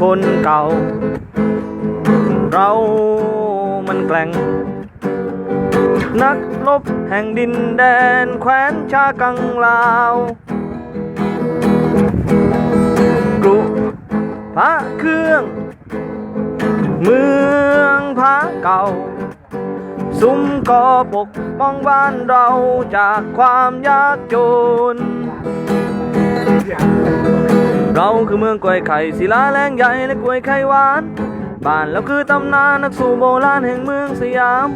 คนเก่า เรามันแกล่ง นักลบแห่งดินแดนแคว้นชากังลาวกรุพระเครื่อง เมืองพระเก่า ซุ้มก่อปกป้องบ้านเราจากความยากจน เราคือเมืองกล้วยไข่ศิลาแรงใหญ่และกล้วยไข่หวาน บ้านเราคือตำนานนักสู่โบราณแห่งเมืองสยาม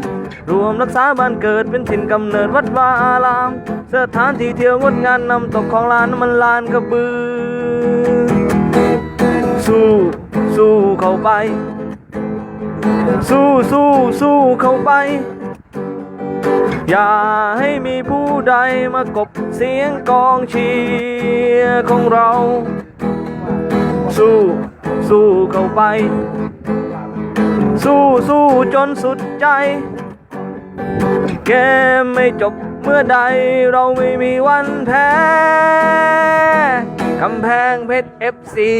รวมรักษาบ้านเกิดเป็นถิ่นกำเนิดวัดวาอาราม สถานที่เที่ยวงดงามนำตกของลานน้ำมันลานกระบือ สู้สู้เข้าไป สู้สู้สู้เข้าไปอย่าให้มีผู้ใดมากบเสียงกองเชียร์ของเรา สู้ สู้เข้าไป สู้สู้จนสุดใจเกมไม่จบเมื่อใดเราไม่มีวันแพ้ กำแพงเพชรเอฟซี